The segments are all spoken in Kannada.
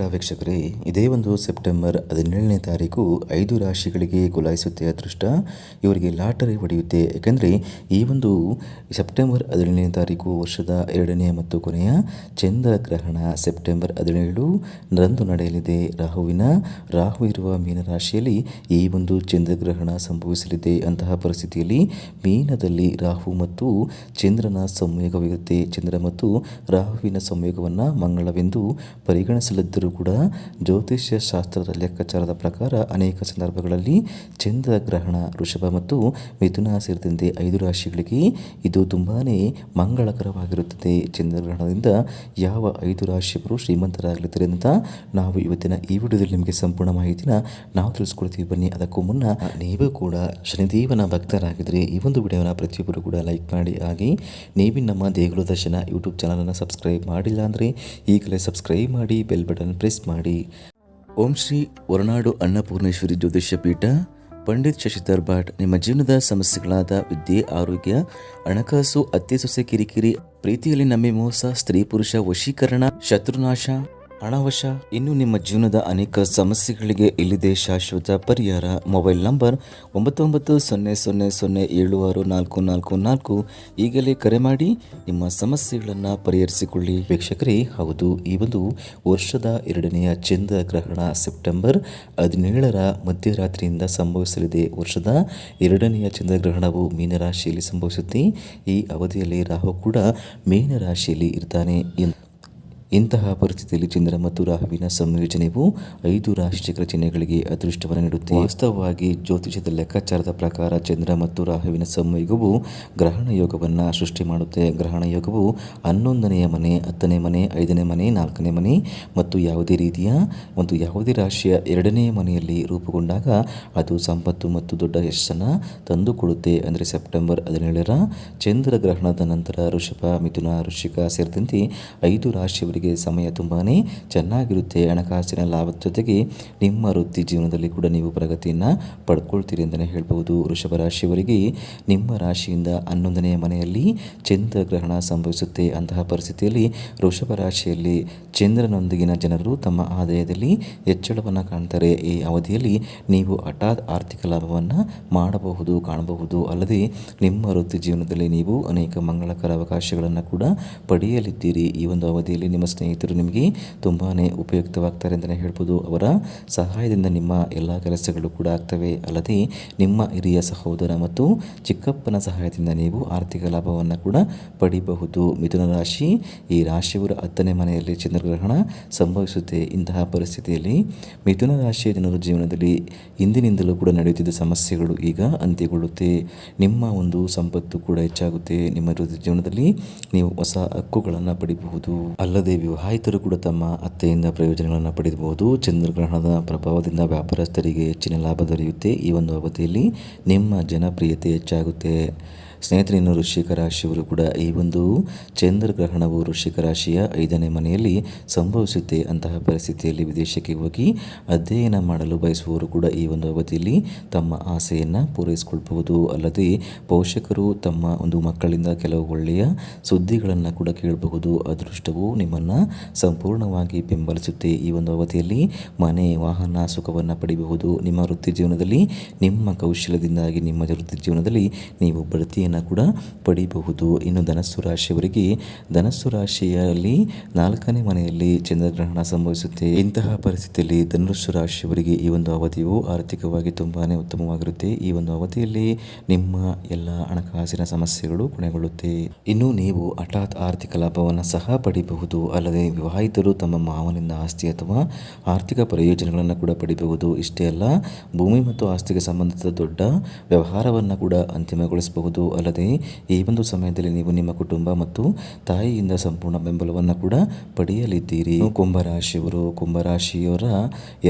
ನಮಸ್ಕಾರ ವೀಕ್ಷಕರೇ, ಇದೇ ಒಂದು ಸೆಪ್ಟೆಂಬರ್ ಹದಿನೇಳನೇ ತಾರೀಕು ಐದು ರಾಶಿಗಳಿಗೆ ಗುಲಾಯಿಸುತ್ತೆ ಅದೃಷ್ಟ. ಇವರಿಗೆ ಲಾಟರಿ ಹೊಡೆಯುತ್ತೆ. ಏಕೆಂದರೆ ಈ ಒಂದು ಸೆಪ್ಟೆಂಬರ್ ಹದಿನೇಳನೇ ತಾರೀಕು ವರ್ಷದ ಎರಡನೇ ಮತ್ತು ಕೊನೆಯ ಚಂದ್ರ ಗ್ರಹಣ ಸೆಪ್ಟೆಂಬರ್ ಹದಿನೇಳು ರಂದು ನಡೆಯಲಿದೆ. ರಾಹುವಿನ, ರಾಹು ಇರುವ ಮೀನರಾಶಿಯಲ್ಲಿ ಈ ಒಂದು ಚಂದ್ರಗ್ರಹಣ ಸಂಭವಿಸಲಿದೆ. ಅಂತಹ ಪರಿಸ್ಥಿತಿಯಲ್ಲಿ ಮೀನದಲ್ಲಿ ರಾಹು ಮತ್ತು ಚಂದ್ರನ ಸಂಯೋಗವಿರುತ್ತೆ. ಚಂದ್ರ ಮತ್ತು ರಾಹುವಿನ ಸಂಯೋಗವನ್ನು ಮಂಗಳವೆಂದು ಪರಿಗಣಿಸಲಿದ್ದರೂ ಕೂಡ ಜ್ಯೋತಿಷ್ಯ ಶಾಸ್ತ್ರದ ಲೆಕ್ಕಾಚಾರದ ಪ್ರಕಾರ ಅನೇಕ ಸಂದರ್ಭಗಳಲ್ಲಿ ಚಂದ್ರ ಗ್ರಹಣ, ವೃಷಭ ಮತ್ತು ಮಿಥುನ ಸೇರಿದಂತೆ ಐದು ರಾಶಿಗಳಿಗೆ ಇದು ತುಂಬಾ ಮಂಗಳಕರವಾಗಿರುತ್ತದೆ. ಚಂದ್ರಗ್ರಹಣದಿಂದ ಯಾವ ಐದು ರಾಶಿಯವರು ಶ್ರೀಮಂತರಾಗಲಿದ್ದಾರೆ ಅಂತ ನಾವು ಇವತ್ತಿನ ಈ ವಿಡಿಯೋದಲ್ಲಿ ನಿಮಗೆ ಸಂಪೂರ್ಣ ಮಾಹಿತಿನ ನಾವು ತಿಳಿಸ್ಕೊಡ್ತೀವಿ. ಬನ್ನಿ, ಅದಕ್ಕೂ ಮುನ್ನ ನೀವು ಕೂಡ ಶನಿದೇವನ ಭಕ್ತರಾಗಿದ್ದರೆ ಈ ಒಂದು ವಿಡಿಯೋನ ಪ್ರತಿಯೊಬ್ಬರು ಕೂಡ ಲೈಕ್ ಮಾಡಿ. ಹಾಗೆ ನೀವಿನ ನಮ್ಮ ದೇಗುಲ ದರ್ಶನ ಯೂಟ್ಯೂಬ್ ಚಾನಲನ್ನು ಸಬ್ಸ್ಕ್ರೈಬ್ ಮಾಡಿಲ್ಲ ಅಂದರೆ ಈಗಲೇ ಸಬ್ಸ್ಕ್ರೈಬ್ ಮಾಡಿ, ಬೆಲ್ ಬಟನ್ ಪ್ರೆಸ್ ಮಾಡಿ. ಓಂ ಶ್ರೀ ಹೊರನಾಡು ಅನ್ನಪೂರ್ಣೇಶ್ವರಿ ಜ್ಯೋತಿಷ್ಯ ಪೀಠ, ಪಂಡಿತ್ ಶಶಿಧರ್ ಭಟ್ ನಿಮ್ಮ ಜೀವನದ ಸಮಸ್ಯೆಗಳಾದ ವಿದ್ಯೆ, ಆರೋಗ್ಯ, ಹಣಕಾಸು ಅತ್ತೆ ಸೊಸೆ ಕಿರಿಕಿರಿ, ಪ್ರೀತಿಯಲ್ಲಿ ನಂಬಿ ಮೋಸ, ಸ್ತ್ರೀ ಪುರುಷ ವಶೀಕರಣ, ಶತ್ರುನಾಶ ಹಣವಶ ಇನ್ನು ನಿಮ್ಮ ಜೀವನದ ಅನೇಕ ಸಮಸ್ಯೆಗಳಿಗೆ ಇಲ್ಲಿದೆ ಶಾಶ್ವತ ಪರಿಹಾರ. ಮೊಬೈಲ್ ನಂಬರ್ ಒಂಬತ್ತೊಂಬತ್ತು ಒಂಬತ್ತು ಸೊನ್ನೆ ಸೊನ್ನೆ ಸೊನ್ನೆ ಏಳು ಆರು ನಾಲ್ಕು ನಾಲ್ಕು ನಾಲ್ಕು. ಈಗಲೇ ಕರೆ ಮಾಡಿ ನಿಮ್ಮ ಸಮಸ್ಯೆಗಳನ್ನು ಪರಿಹರಿಸಿಕೊಳ್ಳಿ. ವೀಕ್ಷಕರೇ, ಹೌದು, ಈ ಒಂದು ವರ್ಷದ ಎರಡನೆಯ ಚಂದ್ರ ಗ್ರಹಣ ಸೆಪ್ಟೆಂಬರ್ ಹದಿನೇಳರ ಮಧ್ಯರಾತ್ರಿಯಿಂದ ಸಂಭವಿಸಲಿದೆ. ವರ್ಷದ ಎರಡನೆಯ ಚಂದ್ರಗ್ರಹಣವು ಮೀನರಾಶಿಯಲ್ಲಿ ಸಂಭವಿಸುತ್ತೆ. ಈ ಅವಧಿಯಲ್ಲಿ ರಾಹು ಕೂಡ ಮೀನರಾಶಿಯಲ್ಲಿ ಇರ್ತಾನೆ. ಎಂದು ಇಂತಹ ಪರಿಸ್ಥಿತಿಯಲ್ಲಿ ಚಂದ್ರ ಮತ್ತು ರಾಹುವಿನ ಸಂಯೋಜನೆಯು ಐದು ರಾಶಿಚಕ್ರ ಚಿಹ್ನೆಗಳಿಗೆ ಅದೃಷ್ಟವನ್ನು ನೀಡುತ್ತೆ. ವಾಸ್ತವವಾಗಿ ಜ್ಯೋತಿಷದ ಲೆಕ್ಕಾಚಾರದ ಪ್ರಕಾರ ಚಂದ್ರ ಮತ್ತು ರಾಹುವಿನ ಸಂಯೋಗವು ಗ್ರಹಣ ಯೋಗವನ್ನು ಸೃಷ್ಟಿ ಮಾಡುತ್ತೆ. ಗ್ರಹಣ ಯೋಗವು ಹನ್ನೊಂದನೆಯ ಮನೆ, ಹತ್ತನೇ ಮನೆ, ಐದನೇ ಮನೆ, ನಾಲ್ಕನೇ ಮನೆ ಮತ್ತು ಯಾವುದೇ ರೀತಿಯ ಒಂದು ಯಾವುದೇ ರಾಶಿಯ ಎರಡನೇ ಮನೆಯಲ್ಲಿ ರೂಪುಗೊಂಡಾಗ ಅದು ಸಂಪತ್ತು ಮತ್ತು ದೊಡ್ಡ ಯಶಸ್ಸನ್ನು ತಂದುಕೊಡುತ್ತೆ. ಅಂದರೆ ಸೆಪ್ಟೆಂಬರ್ ಹದಿನೇಳರ ಚಂದ್ರ ಗ್ರಹಣದ ನಂತರ ಋಷಭ ಮಿಥುನ ಋಷಿಕ ಸೇರಿದಂತೆ ಐದು ರಾಶಿಯವರಿಗೆ ಸಮಯ ತುಂಬಾ ಚೆನ್ನಾಗಿರುತ್ತೆ. ಹಣಕಾಸಿನ ಲಾಭದ ಜೊತೆಗೆ ನಿಮ್ಮ ವೃತ್ತಿ ಜೀವನದಲ್ಲಿ ಕೂಡ ನೀವು ಪ್ರಗತಿಯನ್ನು ಪಡ್ಕೊಳ್ತೀರಿ ಅಂತಲೇ ಹೇಳ್ಬೋದು ವೃಷಭ ರಾಶಿಯವರಿಗೆ ನಿಮ್ಮ ರಾಶಿಯಿಂದ ಹನ್ನೊಂದನೆಯ ಮನೆಯಲ್ಲಿ ಚಂದ್ರಗ್ರಹಣ ಸಂಭವಿಸುತ್ತೆ ಅಂತಹ ಪರಿಸ್ಥಿತಿಯಲ್ಲಿ ವೃಷಭ ರಾಶಿಯಲ್ಲಿ ಚಂದ್ರನೊಂದಿಗಿನ ಜನರು ತಮ್ಮ ಆದಾಯದಲ್ಲಿ ಹೆಚ್ಚಳವನ್ನು ಕಾಣ್ತಾರೆ. ಈ ಅವಧಿಯಲ್ಲಿ ನೀವು ಹಠಾತ್ ಆರ್ಥಿಕ ಲಾಭವನ್ನು ಮಾಡಬಹುದು, ಕಾಣಬಹುದು. ಅಲ್ಲದೆ ನಿಮ್ಮ ವೃತ್ತಿ ಜೀವನದಲ್ಲಿ ನೀವು ಅನೇಕ ಮಂಗಳಕರ ಅವಕಾಶಗಳನ್ನು ಕೂಡ ಪಡೆಯಲಿದ್ದೀರಿ. ಈ ಒಂದು ಅವಧಿಯಲ್ಲಿ ನಿಮ್ಮ ಸ್ನೇಹಿತರು ನಿಮಗೆ ತುಂಬಾ ಉಪಯುಕ್ತವಾಗ್ತಾರೆ ಅಂತಲೇ ಹೇಳ್ಬೋದು. ಅವರ ಸಹಾಯದಿಂದ ನಿಮ್ಮ ಎಲ್ಲ ಕೆಲಸಗಳು ಕೂಡ ಆಗ್ತವೆ. ಅಲ್ಲದೆ ನಿಮ್ಮ ಹಿರಿಯ ಸಹೋದರ ಮತ್ತು ಚಿಕ್ಕಪ್ಪನ ಸಹಾಯದಿಂದ ನೀವು ಆರ್ಥಿಕ ಲಾಭವನ್ನು ಕೂಡ ಪಡಿಬಹುದು. ಮಿಥುನ ರಾಶಿ, ಈ ರಾಶಿಯವರ ಹತ್ತನೇ ಮನೆಯಲ್ಲಿ ಚಂದ್ರಗ್ರಹಣ ಸಂಭವಿಸುತ್ತೆ. ಇಂತಹ ಪರಿಸ್ಥಿತಿಯಲ್ಲಿ ಮಿಥುನ ರಾಶಿಯ ಜನರ ಜೀವನದಲ್ಲಿ ಹಿಂದಿನಿಂದಲೂ ಕೂಡ ನಡೆಯುತ್ತಿದ್ದ ಸಮಸ್ಯೆಗಳು ಈಗ ಅಂತ್ಯಗೊಳ್ಳುತ್ತೆ. ನಿಮ್ಮ ಒಂದು ಸಂಪತ್ತು ಕೂಡ ಹೆಚ್ಚಾಗುತ್ತೆ. ನಿಮ್ಮ ಜೀವನದಲ್ಲಿ ನೀವು ಹೊಸ ಹಕ್ಕುಗಳನ್ನು ಪಡಿಬಹುದು. ಅಲ್ಲದೆ ವಿವಾಹಿತರು ಕೂಡ ತಮ್ಮ ಅತ್ತೆಯಿಂದ ಪ್ರಯೋಜನಗಳನ್ನು ಪಡೆಯಬಹುದು. ಚಂದ್ರಗ್ರಹಣದ ಪ್ರಭಾವದಿಂದ ವ್ಯಾಪಾರಸ್ಥರಿಗೆ ಹೆಚ್ಚಿನ ಲಾಭ ದೊರೆಯುತ್ತೆ. ಈ ಒಂದು ಅವಧಿಯಲ್ಲಿ ನಿಮ್ಮ ಜನಪ್ರಿಯತೆ ಹೆಚ್ಚಾಗುತ್ತೆ. ಸ್ನೇಹಿತರೆ, ಇನ್ನು ವೃಶ್ಚಿಕ ರಾಶಿಯವರು ಕೂಡ ಈ ಒಂದು ಚಂದ್ರಗ್ರಹಣವು ವೃಶ್ಚಿಕ ರಾಶಿಯ ಐದನೇ ಮನೆಯಲ್ಲಿ ಸಂಭವಿಸುತ್ತೆ ಅಂತಹ ಪರಿಸ್ಥಿತಿಯಲ್ಲಿ ವಿದೇಶಕ್ಕೆ ಹೋಗಿ ಅಧ್ಯಯನ ಮಾಡಲು ಬಯಸುವವರು ಕೂಡ ಈ ಒಂದು ಅವಧಿಯಲ್ಲಿ ತಮ್ಮ ಆಸೆಯನ್ನು ಪೂರೈಸಿಕೊಳ್ಬಹುದು. ಅಲ್ಲದೆ ಪೋಷಕರು ತಮ್ಮ ಒಂದು ಮಕ್ಕಳಿಂದ ಕೆಲವು ಒಳ್ಳೆಯ ಸುದ್ದಿಗಳನ್ನು ಕೂಡ ಕೇಳಬಹುದು. ಅದೃಷ್ಟವು ನಿಮ್ಮನ್ನು ಸಂಪೂರ್ಣವಾಗಿ ಬೆಂಬಲಿಸುತ್ತೆ. ಈ ಒಂದು ಅವಧಿಯಲ್ಲಿ ಮನೆ, ವಾಹನ ಸುಖವನ್ನು ಪಡೆಯಬಹುದು ನಿಮ್ಮ ವೃತ್ತಿ ಜೀವನದಲ್ಲಿ ನಿಮ್ಮ ಕೌಶಲ್ಯದಿಂದಾಗಿ, ನಿಮ್ಮ ವೃತ್ತಿ ಜೀವನದಲ್ಲಿ ನೀವು ಬಡ್ತಿಯನ್ನು ಕೂಡ ಪಡೆಯಬಹುದು ಇನ್ನು ಧನಸ್ಸು ರಾಶಿಯವರಿಗೆ ಧನಸ್ಸು ರಾಶಿಯಲ್ಲಿ ನಾಲ್ಕನೇ ಮನೆಯಲ್ಲಿ ಚಂದ್ರಗ್ರಹಣ ಸಂಭವಿಸುತ್ತೆ. ಇಂತಹ ಪರಿಸ್ಥಿತಿಯಲ್ಲಿ ಧನುಸ್ಸು ರಾಶಿಯವರಿಗೆ ಈ ಒಂದು ಅವಧಿಯು ಆರ್ಥಿಕವಾಗಿ ತುಂಬಾ ಉತ್ತಮವಾಗಿರುತ್ತೆ. ಈ ಒಂದು ಅವಧಿಯಲ್ಲಿ ನಿಮ್ಮ ಎಲ್ಲ ಹಣಕಾಸಿನ ಸಮಸ್ಯೆಗಳು ಕೊನೆಗೊಳ್ಳುತ್ತೆ. ಇನ್ನು ನೀವು ಹಠಾತ್ ಆರ್ಥಿಕ ಲಾಭವನ್ನು ಸಹ ಪಡೆಯಬಹುದು ಅಲ್ಲದೆ ವಿವಾಹಿತರು ತಮ್ಮ ಮಾವನಿಂದ ಆಸ್ತಿ ಅಥವಾ ಆರ್ಥಿಕ ಪ್ರಯೋಜನಗಳನ್ನು ಕೂಡ ಪಡೆಯಬಹುದು ಇಷ್ಟೇ ಅಲ್ಲ, ಭೂಮಿ ಮತ್ತು ಆಸ್ತಿಗೆ ಸಂಬಂಧಿಸಿದ ದೊಡ್ಡ ವ್ಯವಹಾರವನ್ನು ಕೂಡ ಅಂತಿಮಗೊಳಿಸಬಹುದು. ಅಲ್ಲದೆ ಈ ಒಂದು ಸಮಯದಲ್ಲಿ ನೀವು ನಿಮ್ಮ ಕುಟುಂಬ ಮತ್ತು ತಾಯಿಯಿಂದ ಸಂಪೂರ್ಣ ಬೆಂಬಲವನ್ನು ಕೂಡ ಪಡೆಯಲಿದ್ದೀರಿ. ಕುಂಭರಾಶಿಯವರು ಕುಂಭರಾಶಿಯವರ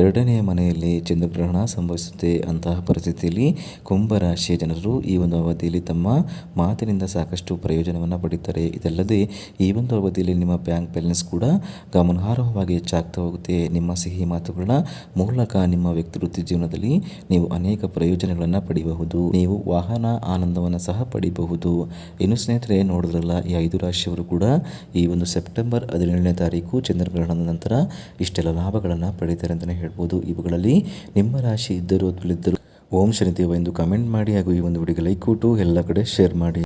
ಎರಡನೆಯ ಮನೆಯಲ್ಲಿ ಚಂದ್ರಗ್ರಹಣ ಸಂಭವಿಸುತ್ತೆ ಅಂತಹ ಪರಿಸ್ಥಿತಿಯಲ್ಲಿ ಕುಂಭರಾಶಿಯ ಜನರು ಈ ಒಂದು ಅವಧಿಯಲ್ಲಿ ತಮ್ಮ ಮಾತಿನಿಂದ ಸಾಕಷ್ಟು ಪ್ರಯೋಜನವನ್ನು ಪಡೀತಾರೆ. ಇದಲ್ಲದೆ ಈ ಒಂದು ಅವಧಿಯಲ್ಲಿ ನಿಮ್ಮ ಬ್ಯಾಂಕ್ ಬ್ಯಾಲೆನ್ಸ್ ಕೂಡ ಗಮನಾರ್ಹವಾಗಿ ಹೆಚ್ಚಾಗ್ತಾ ಹೋಗುತ್ತೆ. ನಿಮ್ಮ ಸಿಹಿ ಮಾತುಗಳ ಮೂಲಕ ನಿಮ್ಮ ವ್ಯಕ್ತಿ ವೃತ್ತಿ ಜೀವನದಲ್ಲಿ ನೀವು ಅನೇಕ ಪ್ರಯೋಜನಗಳನ್ನು ಪಡೆಯಬಹುದು ನೀವು ವಾಹನ ಆನಂದವನ್ನು ಸಹ ಪಡಿಬಹುದು. ಇನ್ನು ಸ್ನೇಹಿತರೆ, ನೋಡಿದ್ರಲ್ಲ, ಈ ಐದು ರಾಶಿಯವರು ಕೂಡ ಈ ಒಂದು ಸೆಪ್ಟೆಂಬರ್ ಹದಿನೇಳನೇ ತಾರೀಕು ಚಂದ್ರಗ್ರಹಣದ ನಂತರ ಇಷ್ಟೆಲ್ಲ ಲಾಭಗಳನ್ನು ಪಡೀತಾರೆ ಅಂತಲೇ ಹೇಳ್ಬೋದು. ಇವುಗಳಲ್ಲಿ ನಿಮ್ಮ ರಾಶಿ ಇದ್ದರೂ ಅಥವಾ ಓಂ ಶನಿದೇವ ಎಂದು ಕಮೆಂಟ್ ಮಾಡಿ ಹಾಗೂ ಈ ಒಂದು ವಿಡಿಯೋಗೆ ಲೈಕ್ ಕೊಟ್ಟು ಎಲ್ಲ ಕಡೆ ಶೇರ್ ಮಾಡಿ.